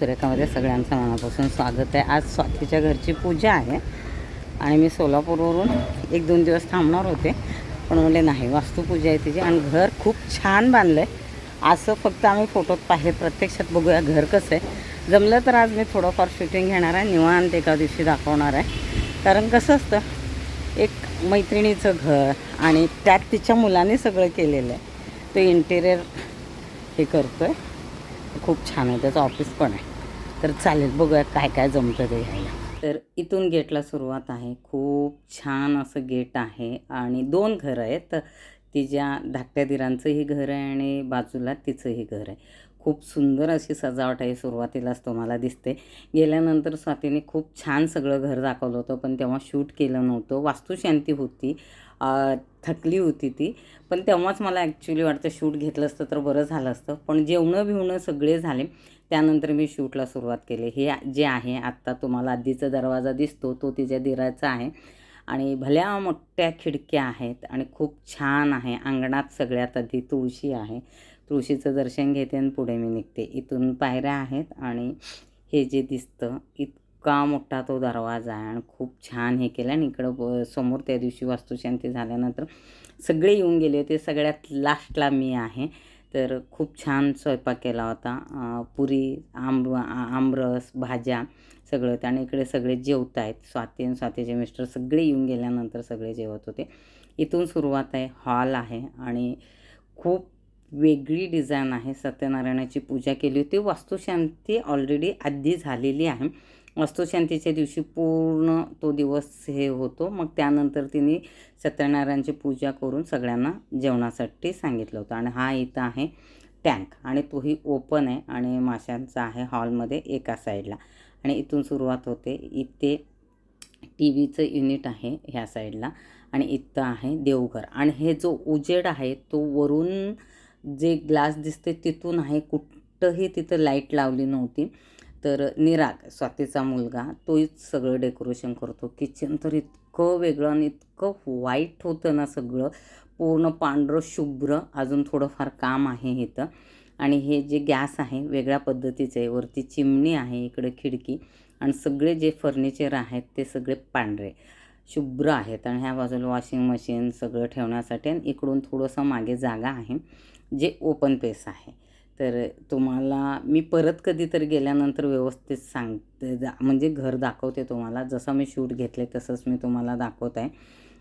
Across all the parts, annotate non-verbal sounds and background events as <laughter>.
सुरेखामध्ये सगळ्यांचं मनापासून स्वागत आहे. आज स्वातीच्या घरची पूजा आहे. आणि मी सोलापूरवरून एक दोन दिवस थांबणार होते. पण म्हणले नाही वास्तुपूजा आहे तिची. आणि घर खूप छान बांधलं आहे असं फक्त आम्ही फोटोत पाहिले. प्रत्यक्षात बघूया घर कसं आहे. जमलं तर आज मी थोडंफार शूटिंग घेणार आहे. निवांत एका दिवशी दाखवणार आहे. कारण कसं असतं एक मैत्रिणीचं घर आणि त्यात तिच्या मुलाने सगळं केलेलं आहे. तो इंटेरियर हे करतो आहे खूप छान आहे. त्याचं ऑफिस पण आहे. तर चालेल बघूया काय काय जमतं ते घ्यायला. तर इथून गेटला सुरुवात आहे. खूप छान असं गेट आहे आणि दोन घरं आहेत. तिच्या धाकट्या दिरांचंही घर आहे आणि बाजूला तिचंही घर आहे. खूप सुंदर अशी सजावट आहे. सुरुवातीलाच तुम्हाला दिसते. गेल्यानंतर स्वातीने खूप छान सगळं घर दाखवलं होतं पण तेव्हा शूट केलं नव्हतं. वास्तुशांती होती. थकली होती ती. पण तेव्हाच मला ॲक्च्युली वाटतं शूट घेतलं असतं तर बरं झालं असतं. पण जेवणं बिवणं सगळे झाले. त्यानंतर मी शूटला सुरुवात केली. हे जे आहे आत्ता तुम्हाला आधीचा दरवाजा दिसतो तो तिच्या दिराचा आहे. आणि भल्या मोठ्या खिडक्या आहेत आणि खूप छान आहे. अंगणात सगळ्यात आधी तुळशी आहे. तुळशीचं दर्शन घेते आणि पुढे मी निघते. इथून पायऱ्या आहेत आणि हे जे दिसतं इतका मोठा तो दरवाजा आहे आणि खूप छान हे केलं. आणि इकडं ब- समोर त्या दिवशी वास्तुशांती झाल्यानंतर सगळे येऊन गेले होते. सगळ्यात लास्टला मी आहे. तर खूप छान स्वयंपाक केला होता. पुरी आंब आमरस भाज्या सगळं होतं. आणि इकडे सगळे जेवत आहेत. स्वाती आणि स्वातीचे मिस्टर सगळे येऊन गेल्यानंतर सगळे जेवत होते. इथून सुरुवात आहे. हॉल आहे. आणि खूप वेगळी डिझाईन आहे. सत्यनारायणाची पूजा केली होती. वास्तुशांती ऑलरेडी आधी झालेली आहे. अस्तुशांतीच्या दिवशी पूर्ण तो दिवस हे होतो. मग त्यानंतर तिने सत्यनारायणची पूजा करून सगळ्यांना जेवणासाठी सांगितलं होतं. आणि हा इथं आहे टँक आणि तोही ओपन आहे आणि माशांचा आहे हॉलमध्ये एका साईडला. आणि इथून सुरुवात होते. इथे टी व्हीचं युनिट आहे ह्या साईडला आणि इथं आहे देवघर. आणि हे जो उजेड आहे तो वरून जे ग्लास दिसते तिथून आहे. कुठंही तिथं लाइट लावली नव्हती. तर निराग स्वातीचा मुलगा तोच सगळं डेकोरेशन करतो. किचन तर इतकं वेगळं आणि इतकं व्हाईट होतं ना सगळं. पूर्ण पांढरं शुभ्र अजून थोडंफार काम आहे इथं. आणि हे जे गॅस आहे वेगळ्या पद्धतीचं आहे. वरती चिमणी आहे इकडे खिडकी. आणि सगळे जे फर्निचर आहेत ते सगळे पांढरे. शुभ्र आहेत. आणि ह्या बाजूला वॉशिंग मशीन सगळं ठेवण्यासाठी आणि इकडून थोडंसं मागे जागा आहे जे ओपन पेस आहे. तर तुम्हाला मी परत कधीतरी गेल्यानंतर व्यवस्थित सांगते जा म्हणजे घर दाखवते तुम्हाला. जसं मी शूट घेतले तसंच मी तुम्हाला दाखवत आहे.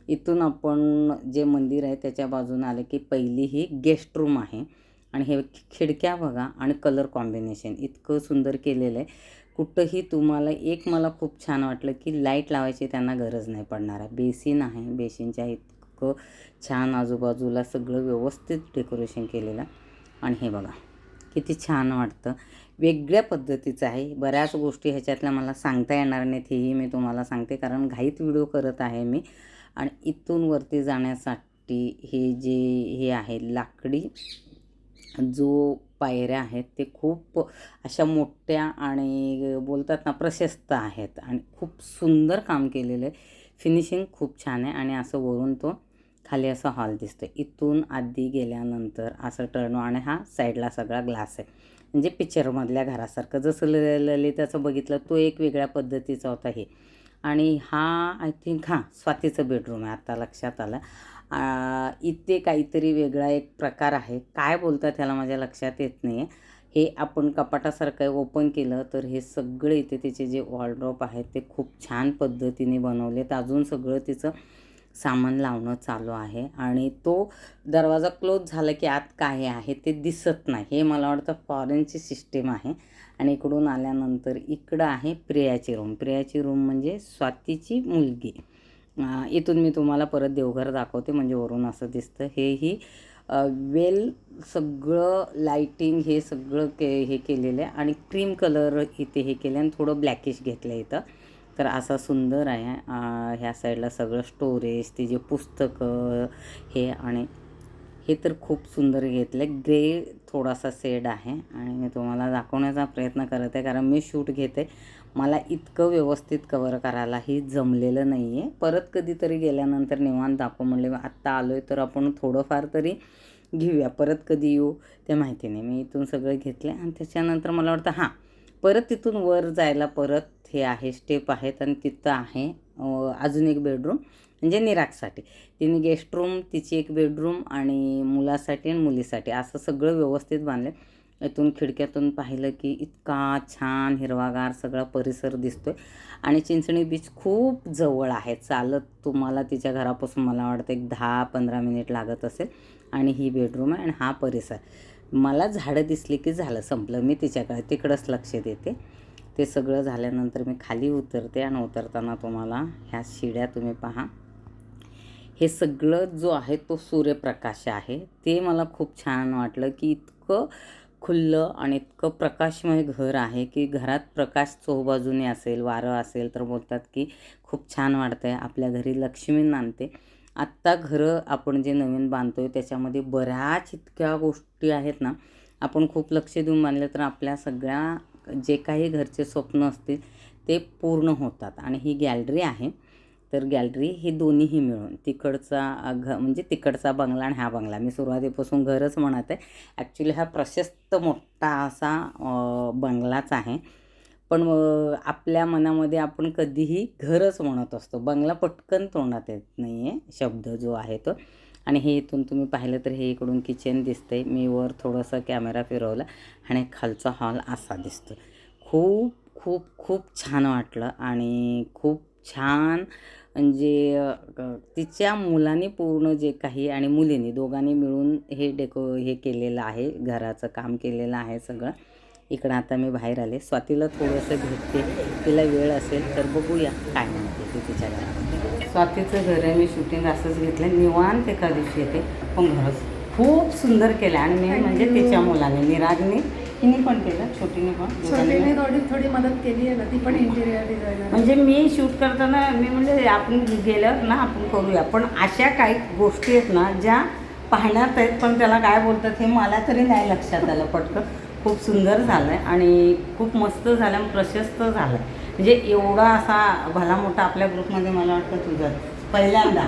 इथून आपण जे मंदिर आहे त्याच्या बाजूने आले की पहिली ही गेस्ट रूम आहे. आणि हे खिडक्या बघा आणि कलर कॉम्बिनेशन. इतकं सुंदर केलेलं आहे. कुठंही तुम्हाला एक मला खूप छान वाटलं की लाइट लावायची त्यांना गरज नाही पडणार आहे. बेसिन आहे बेसिनच्या इतकं छान आजूबाजूला सगळं व्यवस्थित डेकोरेशन केलेलं आणि हे बघा. किती छान वाटतं. वेगळ्या पद्धतीचं आहे. बऱ्याच गोष्टी ह्याच्यातल्या मला सांगता येणार नाहीत. हेही मी तुम्हाला सांगते. कारण घाईत व्हिडिओ करत आहे मी. आणि इथून वरती जाण्यासाठी हे जे हे आहे लाकडी जो पायऱ्या आहेत ते खूप अशा मोठ्या आणि बोलतात ना प्रशस्त आहेत. आणि खूप सुंदर काम केलेलं आहे. फिनिशिंग खूप छान आहे. आणि असं वरून तो खाली असा हॉल दिसतो इथून आधी गेल्यानंतर असं टर्न आणि हा साईडला सगळा ग्लास आहे. म्हणजे पिक्चरमधल्या घरासारखं. जसं ल ललिताचं बघितलं तो एक वेगळ्या पद्धतीचा होता हे. आणि हा आय थिंक हां स्वातीचं बेडरूम आहे. आता लक्षात आलं. इथे काहीतरी वेगळा एक प्रकार आहे. काय बोलतात ह्याला माझ्या लक्षात येत नाही आहे हे आपण कपाटासारखं ओपन केलं तर हे सगळे इथे तिचे जे वॉलड्रॉप आहेत ते खूप छान पद्धतीने बनवलेत. अजून सगळं तिचं सामान लावणं चालू आहे आणि तो दरवाजा क्लोज झाला की आत काय आहे ते दिसत नाही. हे मला वाटतं फॉरेनची सिस्टीम आहे. आणि इकडून आल्यानंतर इकडं आहे प्रियाची रूम प्रियाची रूम म्हणजे स्वातीची मुलगी. इथून मी तुम्हाला परत देवघर दाखवते म्हणजे वरून असं दिसतं. हेही वेल सगळं लाईटिंग हे सगळं के हे केलेलं आहे. आणि क्रीम कलर इथे हे केलं आणि थोडं ब्लॅकिश घेतलं आहे इथं. तर असा सुंदर आहे ह्या साईडला सगळं स्टोरेज ते जे पुस्तकं हे आणि हे तर खूप सुंदर घेतलं. आहे ग्रे थोडासा शेड आहे आणि मी तुम्हाला दाखवण्याचा प्रयत्न करत आहे कारण मी शूट घेते. मला इतकं व्यवस्थित कवर करायलाही जमलेलं नाही आहे परत कधीतरी गेल्यानंतर निवांत दाखव म्हणले आत्ता आलो आहे तर आपण थोडंफार तरी घेऊया. परत कधी येऊ ते माहिती नाही. मी इथून सगळं घेतलं आणि त्याच्यानंतर मला वाटतं हां परत तिथून वर जायला परत हे आहे स्टेप आहेत आणि तिथं आहे अजून एक बेडरूम म्हणजे निरागसाठी. तिने गेस्ट रूम तिची एक बेडरूम आणि मुलासाठी आणि मुलीसाठी असं सगळं व्यवस्थित बांधलं इथून खिडक्यातून पाहिलं की इतका छान हिरवागार सगळा परिसर दिसतोय आणि चिंचणी बीच खूप जवळ आहे. चालत तुम्हाला तिच्या घरापासून मला वाटतं एक दहा पंधरा मिनिट लागत असेल आणि ही बेडरूम आहे आणि हा परिसर. मला झाडं दिसली की झालं संपलं. मी तिच्याकडे तिकडंच लक्ष देते. ते सगळं झाल्यानंतर मी खाली उतरते आणि उतरताना तुम्हाला ह्या शिड्या तुम्ही पहा. हे सगळं जो आहे तो सूर्यप्रकाश आहे. ते मला खूप छान वाटलं की इतकं खुल्लं आणि इतकं प्रकाशमय घर आहे की घरात प्रकाश चोबाजूने असेल वारं असेल तर बोलतात की खूप छान वाटतं आहे आपल्या घरी लक्ष्मी नांदते आत्ता घरं आपण जे नवीन बांधतो आहे त्याच्यामध्ये बऱ्याच इतक्या गोष्टी आहेत ना. आपण खूप लक्ष देऊन बांधलं तर आपल्या सगळ्या जे काही घरचे स्वप्न असतील ते पूर्ण होतात. आणि ही गॅलरी आहे. तर गॅलरी हे दोन्हीही मिळून तिकडचा घ म्हणजे तिकडचा बंगला आणि हा बंगला. मी सुरुवातीपासून घरच म्हणत आहे. ॲक्च्युली हा प्रशस्त मोठा असा बंगलाच आहे. पण आपल्या मनामध्ये आपण कधीही घरच म्हणत असतो. बंगला पटकन तोंडात येत नाही आहे शब्द जो आहे तो. आणि हे इथून तुम्ही पाहिलं तर हे इकडून किचन दिसतंय. मी वर थोडंसं कॅमेरा फिरवला आणि खालचा हॉल असा दिसतो खूप खूप खूप छान वाटलं आणि खूप छान म्हणजे तिच्या मुलाने पूर्ण जे काही आणि मुलीने दोघांनी मिळून हे डेको हे केलेलं आहे घराचं काम केलेलं आहे सगळं. इकडं आता मी बाहेर आले. स्वातीला थोडंसं भेटते. तिला वेळ असेल तर बघूया काय म्हणते ती तिच्या घरामध्ये. स्वातीचं घर आहे. मी शूटिंग असंच घेतलं निवांत एका दिवशी येते. पण खरंच खूप सुंदर केलं. आणि मेन म्हणजे तिच्या मुलाने निरागने तिने पण केलं. छोटीने पण. थोडी थोडी मदत केली आहे ना. ती पण इंटिरियर डिझायनर म्हणजे मी शूट करताना मी म्हणजे आपण गेल्यावर ना आपण करूया. पण अशा काही गोष्टी आहेत ना ज्या पाहण्यात आहेत पण त्याला काय बोलतात हे मला तरी नाही लक्षात आलं पटकन. खूप सुंदर झालं आहे आणि खूप मस्त झालं आणि प्रशस्त झालं आहे म्हणजे एवढा असा भला मोठा आपल्या ग्रुपमध्ये मला वाटतं तुझा. पहिल्यांदा.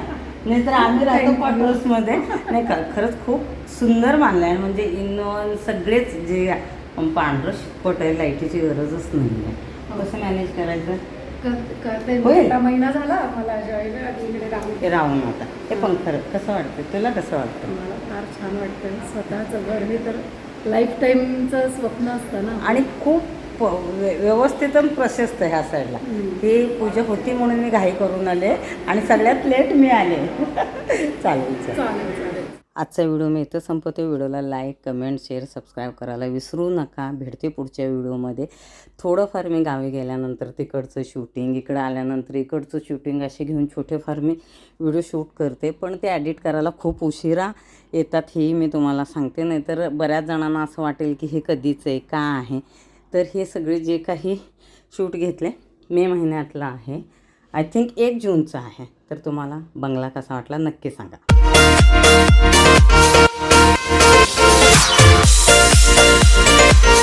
नाही तर आम्ही राहतो क्वार्टर्समध्ये नाही का खरंच खूप सुंदर बांधलं आहे म्हणजे इन सगळेच जे पांढरं शिकपट आहे लाईटीची गरजच नाही आहे कसं मॅनेज करायचं? होईल. महिना झाला राहून. आता. हे पण खरं कसं वाटतं तुला कसं वाटतं मला फार छान वाटतं स्वतःचं घर हे तर लाईफ टाईमचं स्वप्न असतं ना. आणि खूप व्यवस्थित प्रशस्त ह्या साईडला. ही पूजा होती म्हणून मी घाई करून आले आणि सगळ्यात लेट मी आले. <laughs> चालेल चालेल. आजचा व्हिडिओ मी इथं संपवते. व्हिडिओला लाईक कमेंट शेअर सबस्क्राईब करायला विसरू नका. भेटते पुढच्या व्हिडिओमध्ये. थोडंफार मी गावी गेल्यानंतर तिकडचं शूटिंग इकडं आल्यानंतर इकडचं शूटिंग असे घेऊन छोटेफार मी व्हिडिओ शूट करते. पण ते ॲडिट करायला खूप उशिरा येतात हेही मी तुम्हाला सांगते. नाही तर बऱ्याच जणांना असं वाटेल की हे कधीच आहे का आहे. तर हे सगळे जे काही शूट घेतले मे महिन्यातलं आहे. आय थिंक एक जूनचं आहे. तर तुम्हाला बंगला कसा वाटला नक्की सांगा. Oh, oh,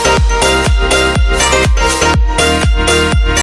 oh, oh, oh,